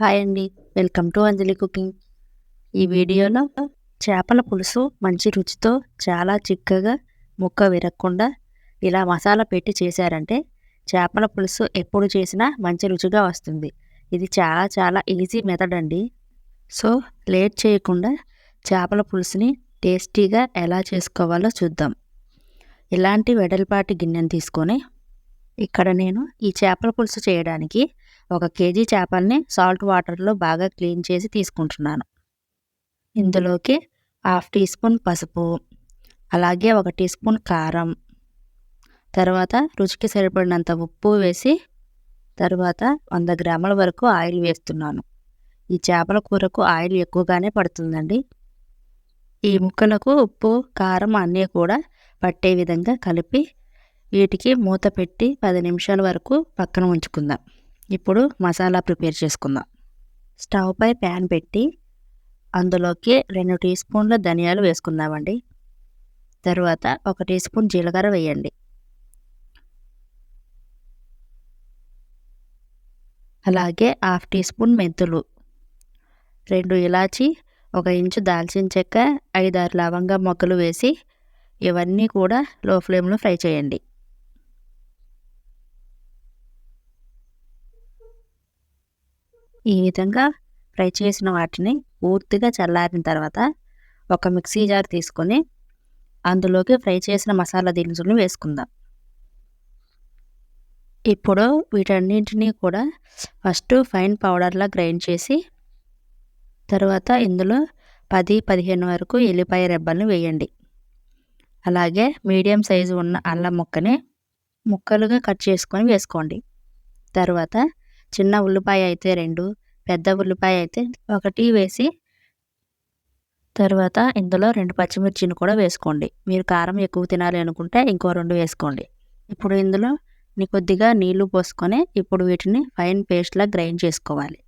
Hi అండి. Welcome to Anjali cooking. ఈ వీడియోలో చేపల పులుసు మంచి రుచితో చాలా చిక్కగా ముక్క విరగకుండా ఇలా మసాలా పెట్టి చేశారంటే చేపల పులుసు ఎప్పుడు చేసినా మంచి రుచిగా వస్తుంది. ఇది చాలా చాలా ఈజీ మెథడ్ అండి. సో లేట్ చేయకుండా చేపల పులుసుని టేస్టీగా ఎలా చేసుకోవాలో చూద్దాం. ఇలాంటి వెడల్పాటి గిన్నెను తీసుకొని ఇక్కడ నేను ఈ చేపల పులుసు చేయడానికి ఒక కేజీ చేపల్ని సాల్ట్ వాటర్లో బాగా క్లీన్ చేసి తీసుకుంటున్నాను. ఇందులోకి హాఫ్ టీ స్పూన్ పసుపు అలాగే ఒక టీ స్పూన్ కారం తర్వాత రుచికి సరిపడినంత ఉప్పు వేసి తర్వాత వంద గ్రాముల వరకు ఆయిల్ వేస్తున్నాను. ఈ చేపల కూరకు ఆయిల్ ఎక్కువగానే పడుతుందండి. ఈ ముక్కలకు ఉప్పు కారం అన్నీ కూడా పట్టే విధంగా కలిపి వీటికి మూత పెట్టి పది నిమిషాల వరకు పక్కన ఉంచుకుందాం. ఇప్పుడు మసాలా ప్రిపేర్ చేసుకుందాం. స్టవ్ పై ప్యాన్ పెట్టి అందులోకి రెండు టీ స్పూన్ల ధనియాలు వేసుకుందామండి. తర్వాత ఒక టీ స్పూన్ జీలకర్ర వేయండి. అలాగే హాఫ్ టీ స్పూన్ మెంతులు. రెండు ఇలాచి ఒక ఇంచు దాల్చిన చెక్క ఐదారు లవంగ మొక్కలు వేసి ఇవన్నీ కూడా లో ఫ్లేమ్లో ఫ్రై చేయండి. ఈ విధంగా ఫ్రై చేసిన వాటిని పూర్తిగా చల్లారిన తర్వాత ఒక మిక్సీ జార్ తీసుకొని అందులోకి ఫ్రై చేసిన మసాలా దినుసులను వేసుకుందాం. ఇప్పుడు వీటన్నింటినీ కూడా ఫస్ట్ ఫైన్ పౌడర్లా గ్రైండ్ చేసి తర్వాత ఇందులో పది పదిహేను వరకు ఎల్లిపాయ రెబ్బలను వేయండి. అలాగే మీడియం సైజు ఉన్న అల్లం ముక్కని ముక్కలుగా కట్ చేసుకొని వేసుకోండి. తర్వాత చిన్న ఉల్లిపాయ అయితే రెండు పెద్ద ఉల్లిపాయ అయితే ఒకటి వేసి తర్వాత ఇందులో రెండు పచ్చిమిర్చిని కూడా వేసుకోండి. మీరు కారం ఎక్కువ తినాలి అనుకుంటే ఇంకో రెండు వేసుకోండి. ఇప్పుడు ఇందులో కొద్దిగా నీళ్ళు పోసుకొని ఇప్పుడు వీటిని ఫైన్ పేస్ట్లా గ్రైండ్ చేసుకోవాలి.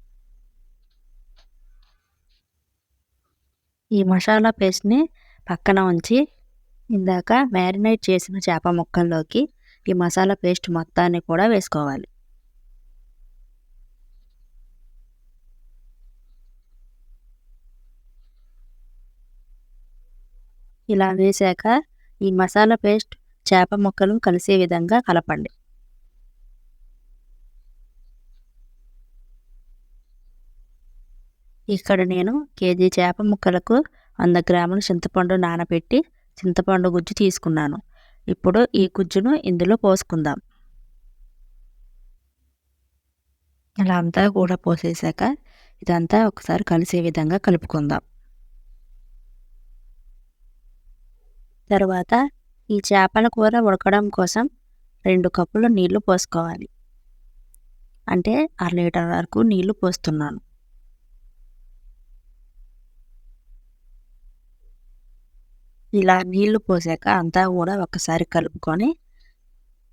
ఈ మసాలా పేస్ట్ని పక్కన ఉంచి ఇందాక మ్యారినేట్ చేసిన చేప ముక్కల్లోకి ఈ మసాలా పేస్ట్ మొత్తాన్ని కూడా వేసుకోవాలి. ఇలా వేసాక ఈ మసాలా పేస్ట్ చేప ముక్కలు కలిసే విధంగా కలపండి. ఇక్కడ నేను కేజీ చేప ముక్కలకు వంద గ్రాముల చింతపండు నానబెట్టి చింతపండు గుజ్జు తీసుకున్నాను. ఇప్పుడు ఈ గుజ్జును ఇందులో పోసుకుందాం. ఇలా అంతా కూడా పోసేసాక ఇదంతా ఒకసారి కలిసే విధంగా కలుపుకుందాం. తర్వాత ఈ చేపల కూర ఉడకడం కోసం రెండు కప్పులు నీళ్ళు పోసుకోవాలి. అంటే అర లీటర్ వరకు నీళ్ళు పోస్తున్నాను. ఇలా నీళ్ళు పోసాక అంతా కూడా ఒకసారి కలుపుకొని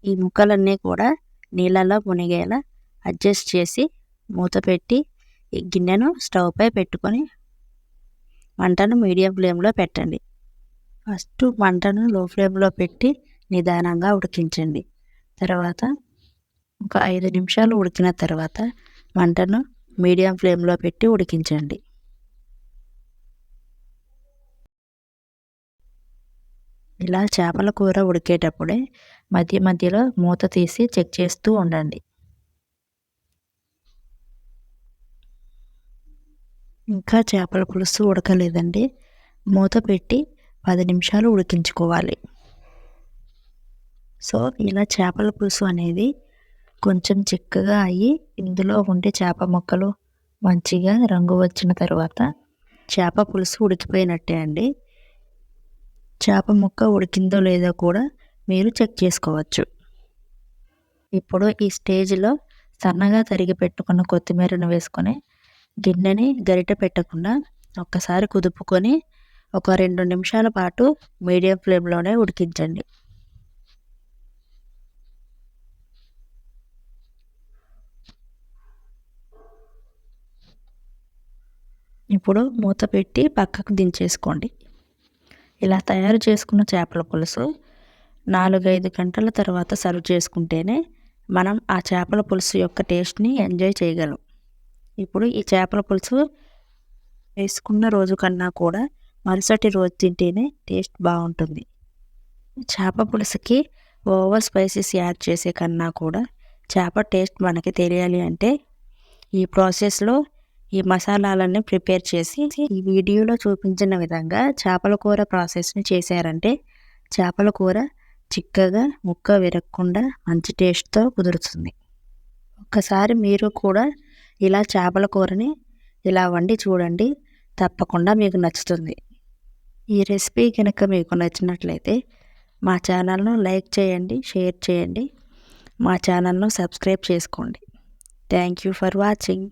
ఈ ముక్కలన్నీ కూడా నీళ్ళలో మునిగేలా అడ్జస్ట్ చేసి మూత పెట్టి ఈ గిన్నెను స్టవ్పై పెట్టుకొని మంటను మీడియం ఫ్లేమ్లో పెట్టండి. ఫస్ట్ మంటను లో ఫ్లేమ్లో పెట్టి నిదానంగా ఉడికించండి. తర్వాత ఒక ఐదు నిమిషాలు ఉడికిన తర్వాత మంటను మీడియం ఫ్లేమ్లో పెట్టి ఉడికించండి. ఇలా చేపల కూర ఉడికేటప్పుడే మధ్య మధ్యలో మూత తీసి చెక్ చేస్తూ ఉండండి. ఇంకా చేపల పులుసు ఉడకలేదండి. మూత పెట్టి పది నిమిషాలు ఉడికించుకోవాలి. సో ఇలా చేపల పులుసు అనేది కొంచెం చిక్కగా అయ్యి ఇందులో ఉండే చేప ముక్కలు మంచిగా రంగు వచ్చిన తర్వాత చేప పులుసు ఉడికిపోయినట్టే అండి. చేప ముక్క ఉడికిందో లేదో కూడా మీరు చెక్ చేసుకోవచ్చు. ఇప్పుడు ఈ స్టేజ్లో సన్నగా తరిగి పెట్టుకున్న కొత్తిమీరను వేసుకొని గిన్నెని గరిట పెట్టకుండా ఒక్కసారి కుదుపుకొని ఒక రెండు నిమిషాల పాటు మీడియం ఫ్లేమ్లోనే ఉడికించండి. ఇప్పుడు మూత పెట్టి పక్కకు దించేసుకోండి. ఇలా తయారు చేసుకున్న చేపల పులుసు నాలుగైదు గంటల తర్వాత సర్వ్ చేసుకుంటేనే మనం ఆ చేపల పులుసు యొక్క టేస్ట్ని ఎంజాయ్ చేయగలం. ఇప్పుడు ఈ చేపల పులుసు వేసుకున్న రోజు కన్నా కూడా మరుసటి రోజు తింటేనే టేస్ట్ బాగుంటుంది. చేప పులుసుకి ఓవర్ స్పైసెస్ యాడ్ చేసే కన్నా కూడా చేప టేస్ట్ మనకి తెలియాలి అంటే ఈ ప్రాసెస్లో ఈ మసాలాలన్నీ ప్రిపేర్ చేసి ఈ వీడియోలో చూపించిన విధంగా చేపల కూర ప్రాసెస్ని చేశారంటే చేపల కూర చిక్కగా ముక్క విరగకుండా మంచి టేస్ట్తో కుదురుతుంది. ఒక్కసారి మీరు కూడా ఇలా చేపల కూరని ఇలా వండి చూడండి తప్పకుండా మీకు నచ్చుతుంది. ఈ రెసిపీ కనుక మీకు నచ్చినట్లయితే మా ఛానల్ను లైక్ చేయండి షేర్ చేయండి. మా ఛానల్ను సబ్స్క్రైబ్ చేసుకోండి. Thank you for watching.